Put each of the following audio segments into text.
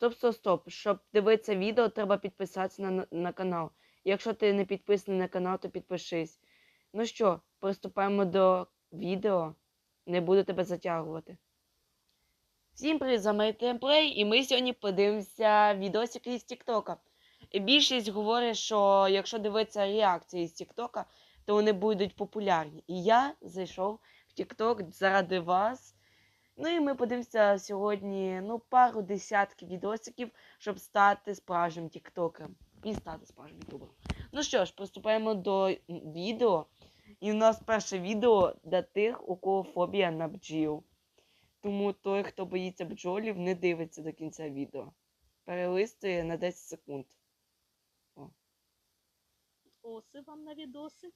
Стоп, стоп, стоп. Щоб дивитися відео, треба підписатися на, на канал. Якщо ти не підписаний на канал, то підпишись. Ну що, приступаємо до відео. Не буду тебе затягувати. Всім привіт, з вами Темплей, і ми сьогодні подивимося відосики із Тіктока. Більшість говорить, що якщо дивитися реакції з Тіктока, то вони будуть популярні. І я зайшов в Тікток заради вас. Ну і ми подивимося сьогодні ну, пару десятків відосиків, щоб стати справжнім тіктокером. І стати справжнім ютубером. Ну що ж, приступаємо до відео. І у нас перше відео для тих, у кого фобія на бджіл. Тому той, хто боїться бджолів, не дивиться до кінця відео. Перелистує на 10 секунд. Оси вам на відоси.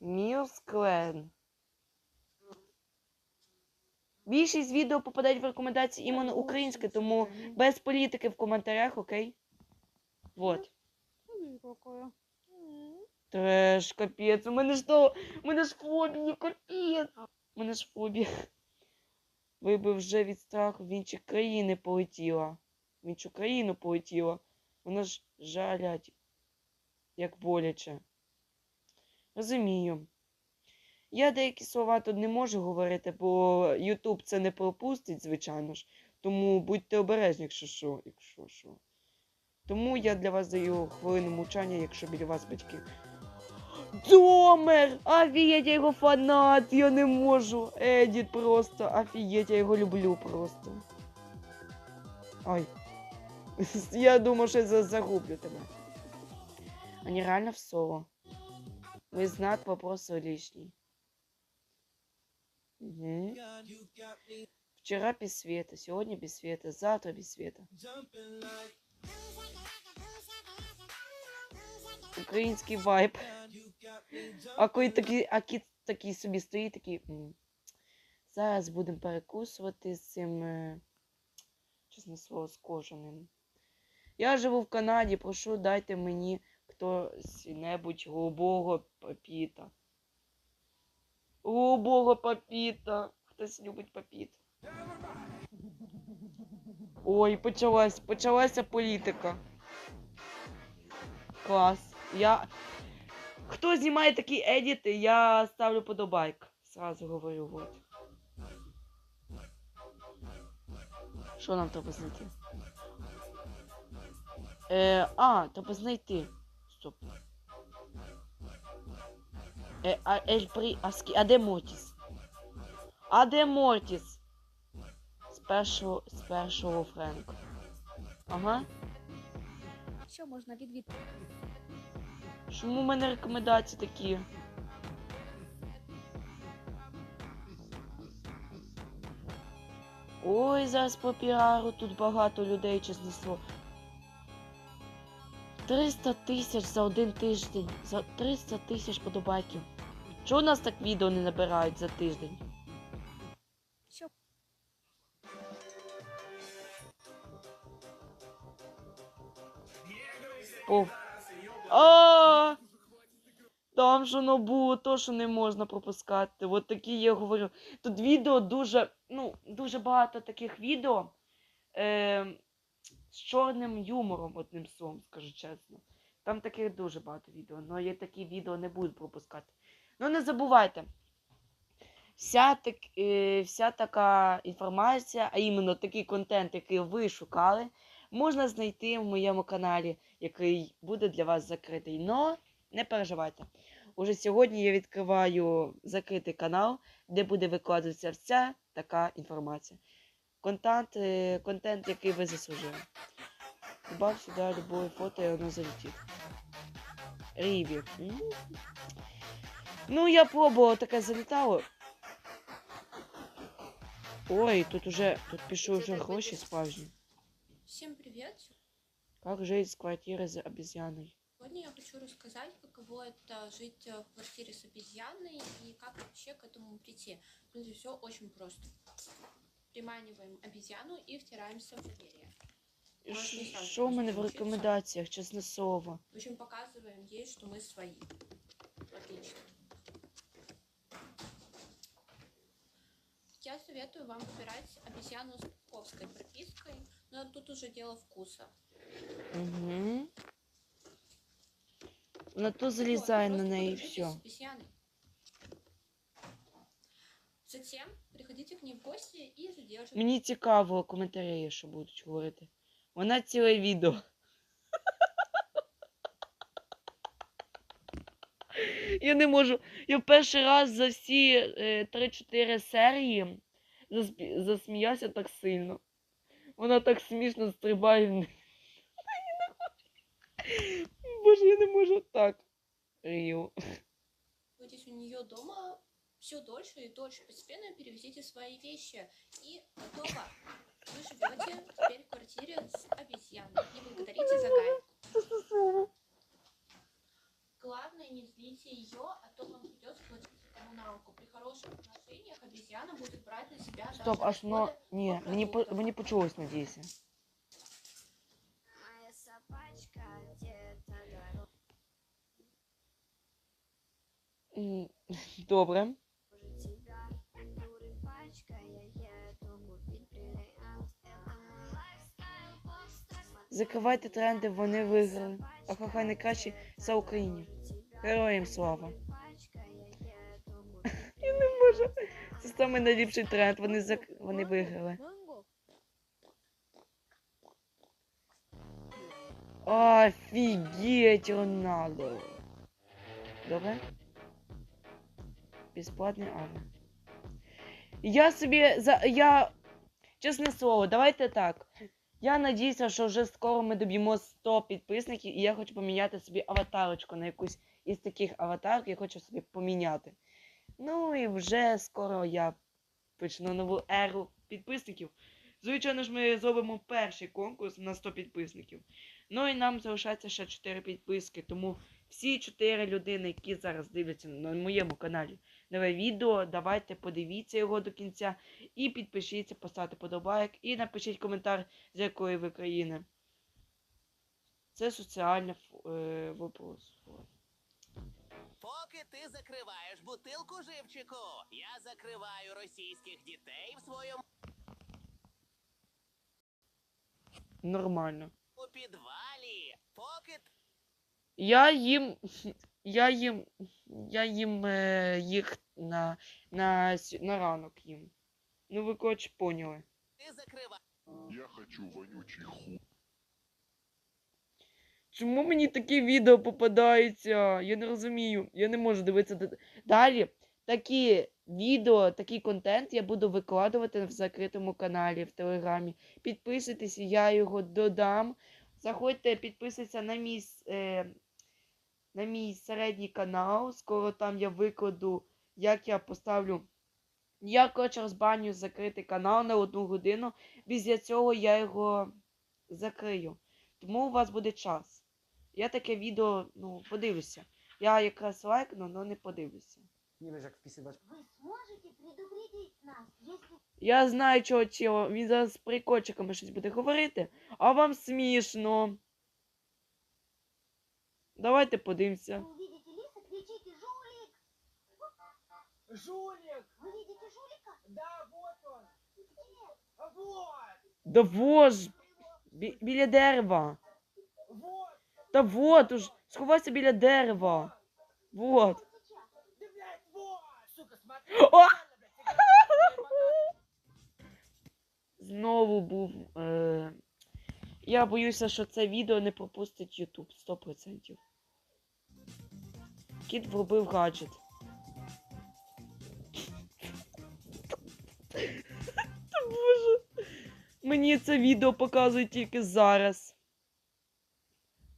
Мілс Клен. Більшість відео попадають в рекомендації іменно українське, тому без політики в коментарях, окей? Вот. Ой, какая. Треш, капець. У мене ж то. У мене ж фобія, капець. У мене ж фобія. Ви би вже від страху в інші країни полетіла. В іншу країну полетіла. Вона ж жалять. Як боляче. Розумію. Я деякі слова тут не можу говорити, бо Ютуб це не пропустить, звичайно ж. Тому будьте обережні, якщо що, якщо що. Тому я для вас даю хвилину мовчання, якщо біля вас батьки. Домер! Офігеть, я його фанат! Я не можу! Едіт просто! Офігеть, я його люблю просто. Ой. Я думав, що я загублю тебе. Они реально в соло. Вы знак вопроса лишний. Мгм. Вчера без света, сегодня без света, завтра без света. Український вайб. А коли такий, а кіт такий собі стоїть, такий. Зараз будемо перекусувати з цим, е, чесне слово, з кожаним. Я живу в Канаді, прошу, дайте мені хтось небудь голубого папіта. Голубого папіта. Хтось любить папіт. Ой, почалась, почалася політика. Клас. Я. Хто знімає такі едіти, я ставлю подобайк. Сразу говорю, вот. Що нам треба знайти? Е, а, треба знайти. Стоп. Е, а, ель при... А, де Мортіс? А де Мортіс? З першого Френка. Ага. Що можна відвідати? Чому в мене рекомендації такі? Ой, зараз по піару тут багато людей, чесне слово. 300 тисяч за один тиждень. За 300 тисяч подобайків. Чого у нас так відео не набирають за тиждень? Що О. А! Там що ну було то, що не можна пропускати. От такі я говорю. Тут відео дуже, ну, дуже багато таких відео е, з чорним юмором, одним словом, скажу чесно. Там таких дуже багато відео, але я такі відео не буду пропускати. Ну не забувайте. Вся, так, е, вся така інформація, а іменно такий контент, який ви шукали, можна знайти в моєму каналі, який буде для вас закритий. Но не переживайте. Уже сьогодні я відкриваю закритий канал, де буде викладатися вся така інформація. Контент, е, контент який ви заслужили. Добав сюди любое фото, і воно залетить. Ріві. М. Ну, я пробувала, таке залітало. Ой, тут уже, тут пишу уже гроші справжні. Всем привет! Как жить с квартирой с обезьяной? Сегодня я хочу рассказать, каково это жить э, в квартире с обезьяной и как вообще к этому прийти. Ну, все очень просто. Приманиваем обезьяну и втираемся в доверие. Можно и сразу Що в мене в научиться. рекомендаціях, чесне слово? В общем, показываем ей, что мы свои. Отлично. Я советую вам выбирать обезьяну с пуковской пропиской, но тут уже дело вкуса. Угу. На то залізай Вот, на і подружитесь все. Затем приходите к ней в гости и задерживайте. Мені цікаво коментарі, що будуть говорити. Вона ціле відео. Я не можу. Я в перший раз за всі е, 3-4 серії заспі- засміявся так сильно. Вона так смішно стрибає. в. Боже, я не можу так. Находитесь у нее дома все дольше и дольше. Постепенно перевезите свои вещи. И готово. Вы живете теперь в квартире с обезьяной. Не благодарите за гайд. Главное, не злите ее, а то вам придется платить за коммуналку. При хороших отношениях обезьяна будет брать на себя Стоп, даже аж но. расходы Ні, по мені, по- продуктам. мені почулось, надіюся. Моя собачка где-то дорога. М, Добре. тебя дуры пачка, я еду купить бриллиант. Это мой лайфстайл, постер. Закривайте тренди, вони виграли. А хай найкраще за Україні. Героям слава. Я не можу. Це самий найліпший тренд. Вони зак... вони виграли. Офігеть, Роналдо. Добре? Безплатний аве. Я собі за. Я. Чесне слово, давайте так. Я надіюся, що вже скоро ми доб'ємо 100 підписників, і я хочу поміняти собі аватарочку на якусь із таких аватарок, я хочу собі поміняти. Ну і вже скоро я почну нову еру підписників. Звичайно ж, ми зробимо перший конкурс на 100 підписників. Ну і нам залишається ще 4 підписки. Тому всі 4 людини, які зараз дивляться на моєму каналі нове відео, давайте подивіться його до кінця і підпишіться, поставте подобайк і напишіть коментар, з якої ви країни. Це соціальний е, вопрос. Ти закриваєш бутилку живчику, я закриваю російських дітей в своєму Нормально. у підвалі. Поки Я їм. Я їм. Я їм е, їх на, на, сю- на ранок їм. Ну ви коротше поняли. ти закриваєш Я хочу вонючий хуй. Чому мені такі відео попадаються? Я не розумію. Я не можу дивитися. Далі такі відео, такий контент я буду викладувати в закритому каналі в Телеграмі. Підписуйтесь, я його додам. Заходьте, підписуйтесь на мій, е, на мій середній канал. Скоро там я викладу, як я поставлю. Я, коротше, розбаню закритий канал на одну годину. Після цього я його закрию. Тому у вас буде час. Я таке відео, ну, подивлюся. Я якраз лайкну, але не подивлюся. Не знаешь, как вписывать. Вы сможете предупредить нас, если Я знаю, чого чого. Він зараз з прикольчиками щось буде говорити, а вам смішно. Давайте подивимося. вы увидите лиса, кричите «Жулик!» Жулик! Вы видите жулика? Да, вот он! Где? А Вот! Да вож! Бі- біля дерева. Вот! Та вот уж, сховайся біля дерева. Вот. О! Знову був. Е... Я боюся, що це відео не пропустить YouTube 100%. Кіт вробив гаджет. Боже. Мені це відео показують тільки зараз.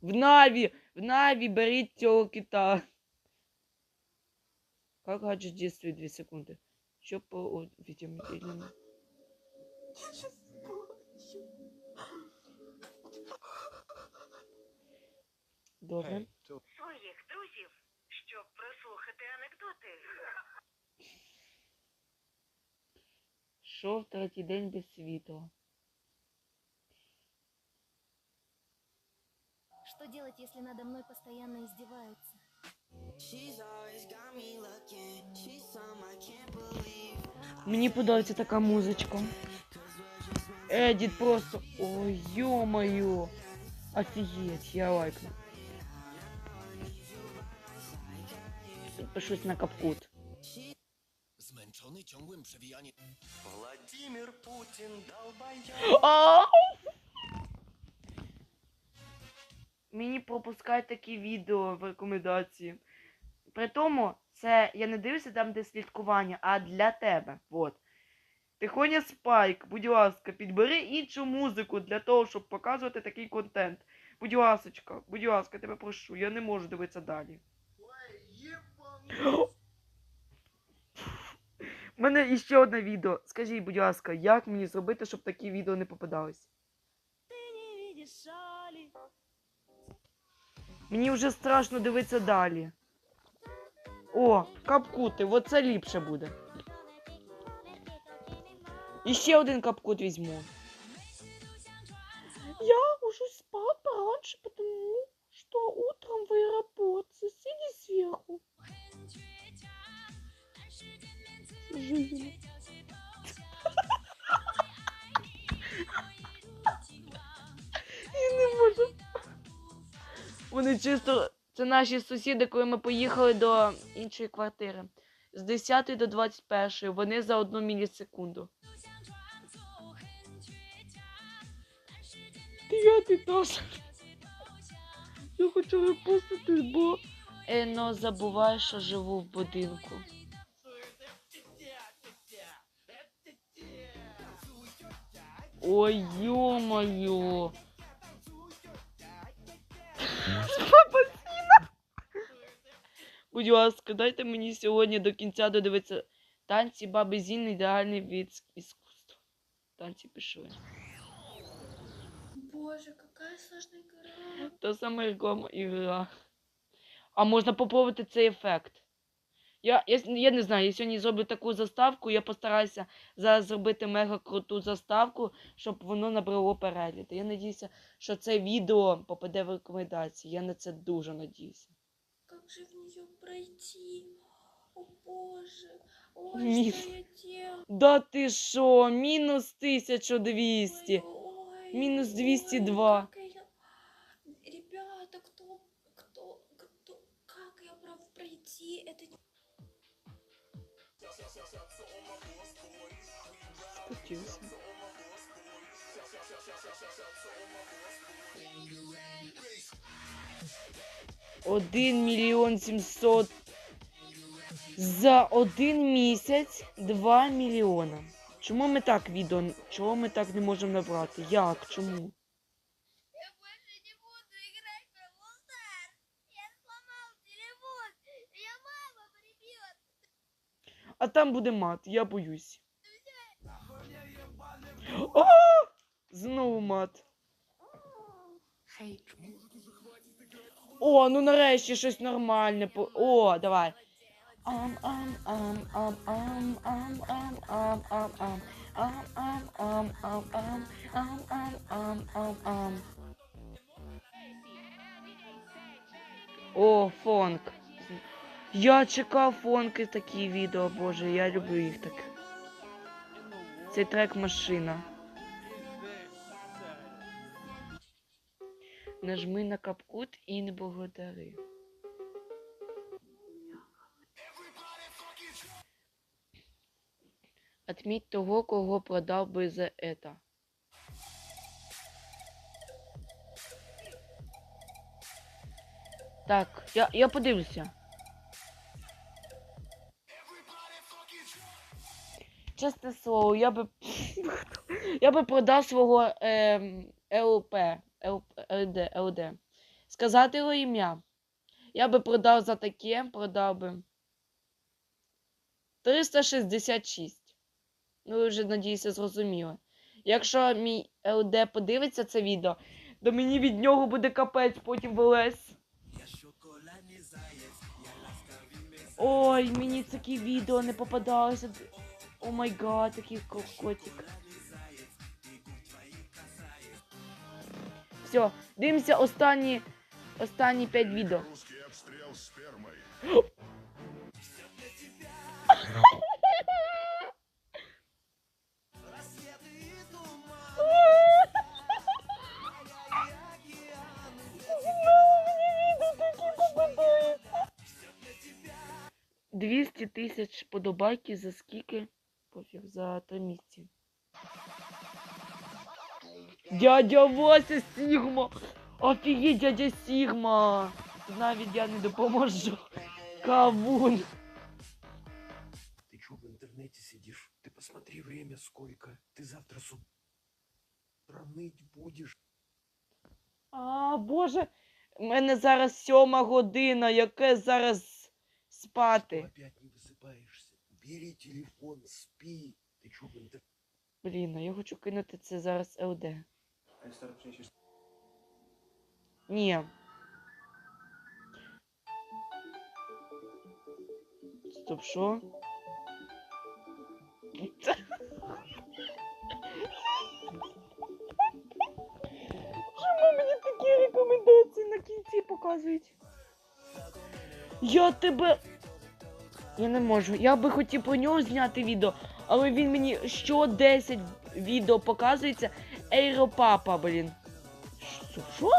В Наві! В Наві беріть цього кита. Как гаджет действует 2 секунды? Що по уведомлению? Добре. своїх друзів, щоб прослухати анекдоти. Шов третій день без світла. Что делать, если надо мной постоянно издеваются? Мне подалась такая музычка. Эдит просто... Ой, ё-моё. Офигеть, я лайкну. Пишусь на капкут. Владимир Путин долбоёб. А! Мені пропускають такі відео в рекомендації. При тому, це я не дивлюся там, де слідкування, а для тебе. Вот. Тихоня Спайк, будь ласка, підбери іншу музику для того, щоб показувати такий контент. Будь ласочка, будь ласка, тебе прошу, я не можу дивитися далі. У мене іще одне відео. Скажіть, будь ласка, як мені зробити, щоб такі відео не попадались? Мені вже страшно дивитися далі. О, капкути, оце ліпше буде. І ще один капкут візьму. Я ложусь спать пораньше, потому что утром в аэропорт соседи сверху. Жизнь. Я не можу. Вони чисто. Це наші сусіди, коли ми поїхали до іншої квартири. З 10 до 21 вони за одну мілісекунду. Дев'ятий етаж. Я хочу випустити, бо Ено забуває, що живу в будинку. Ой, ё-моё. Спасіна. Будь ласка, дайте мені сьогодні до кінця додивитися танці баби Зіни ідеальний від іскусства. Танці пішли. Боже, какая сложная игра. Та саме реклама ігра. А можна попробувати цей ефект. Я, я, я не знаю, я сьогодні зроблю таку заставку, я постараюся зараз зробити мега круту заставку, щоб воно набрало перегляди. Я надіюся, що це відео попаде в рекомендації. Я на це дуже надіюся. Как же в нее пройти? О боже. Ой, Мисс. что я делаю? Да ти що, мінус 1200. Ой, Мінус ой, 202. как я- Ребята, кто, кто, кто, как я прав пройти? Это не- Один мільйон сімсот. За один місяць два мільйона. Чому ми так відео? Чого ми так не можемо набрати? Як? Чому? Я больше не буду играть в Brawl Stars. Я сломал телефон. Меня мама прибьет. А там буде мат, я боюсь. О! Знову мат. О, ну нарешті щось нормальне. О, давай. Ам ам ам ам ам ам ам ам ам ам ам ам ам ам ам ам ам ам ам О, фонк. Я чекав фонки такі відео, боже, я люблю їх так. Цей трек машина. Нажми на капкут і не благодари. Отміть того, кого продав би за это. Так, я, я подивлюся. Чесне слово, я би. я би продав свого ем, ЛП, ЛП, ЛД, ЛД. Сказати його ім'я. Я би продав за таке, продав би. 366. Ну, ви вже, надіюся, зрозуміли. Якщо мій ЛД подивиться це відео, то мені від нього буде капець потім вилез. Ой, мені такі відео не попадалося. О май гад, такий колкотик. Все, дивимся останні останні п'ять відео. Двісті тисяч подобайки за скільки? Пофіг, за три місяці. Дядя Вася Сігма! Офігеть, дядя Сігма! Навіть я не допоможу. Кавун! Ты чё в интернете сидишь? Ты посмотри время сколько. Ты завтра с утра ныть будешь. А, боже, в мене зараз сьома година, яке зараз Что спати. опять не высыпаешься? Бери телефон, спи. Ты чё в? Блін, а я хочу кинути це зараз ЛД. Ні. Стоп, що? Чому мені такі рекомендації на кінці показують? Я тебе. Я не можу. Я би хотів про нього зняти відео, але він мені що 10 відео показується. Ейропапа, блін. Що?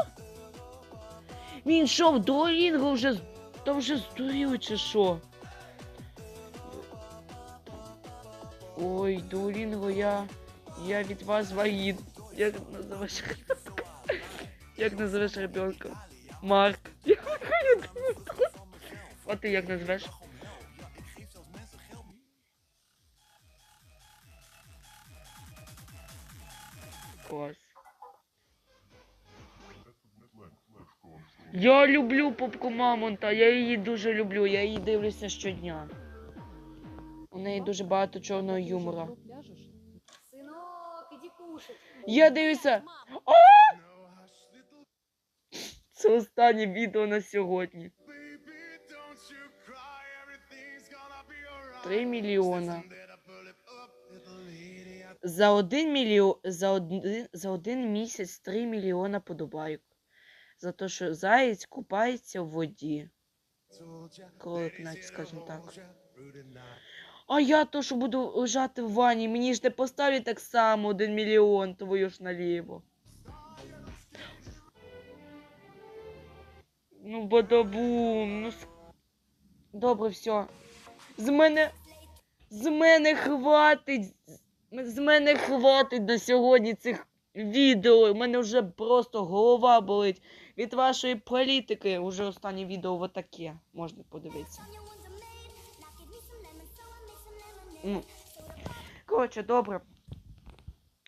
Він що, в Дуолінго вже та вже здурів чи що? Ой, Дуолінго, я. Я від вас вагін. Як називаєш? Як називаєш ребенка? Марк. А ти як назвеш? Клас. Я люблю попку Мамонта, я її дуже люблю, я її дивлюся щодня. У неї дуже багато чорного юмора. Синок, іди кушать. Я дивлюся. О! Це останнє відео на сьогодні. Три мільйона. За один мільйон за один, за один місяць 3 мільйона подобайок. За те, що заєць купається в воді. Кролик, навіть, скажімо так. А я то, що буду лежати в ванні, мені ж не поставлять так само 1 мільйон, твою ж наліво. Ну, бадабум, ну. с- Добре, все. З мене. З мене хватить. З- мене хватить на сьогодні цих відео. У мене вже просто голова болить від вашої політики. Уже останнє відео отаке. Можна подивитися. Коротше, добре.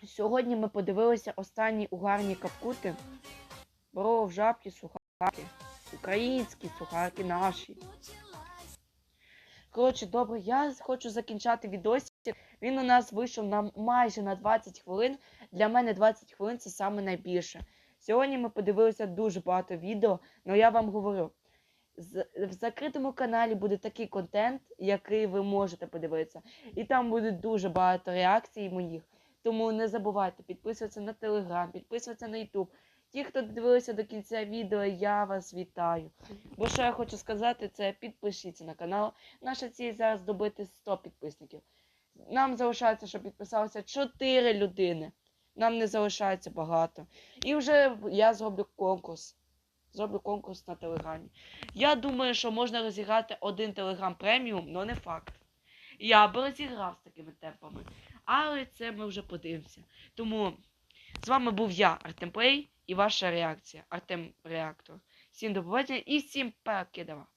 Сьогодні ми подивилися останні угарні капкути. Боров, жабки, сухарки. Українські сухарки наші. Коротше, добре, я хочу закінчати відосик. Він у нас вийшов на майже на 20 хвилин. Для мене 20 хвилин це саме найбільше. Сьогодні ми подивилися дуже багато відео, але я вам говорю, в закритому каналі буде такий контент, який ви можете подивитися. І там буде дуже багато реакцій моїх. Тому не забувайте підписуватися на телеграм, підписуватися на Ютуб. Ті, хто дивилися до кінця відео, я вас вітаю. Бо що я хочу сказати, це підпишіться на канал. Наша ціль зараз добити 100 підписників. Нам залишається, щоб підписалося 4 людини. Нам не залишається багато. І вже я зроблю конкурс. Зроблю конкурс на телеграмі. Я думаю, що можна розіграти один телеграм преміум, але не факт. Я би розіграв з такими темпами. Але це ми вже подивимося. Тому з вами був я, Артем Плей, і ваша реакція. Артем Реактор. Всім до побачення і всім покидава.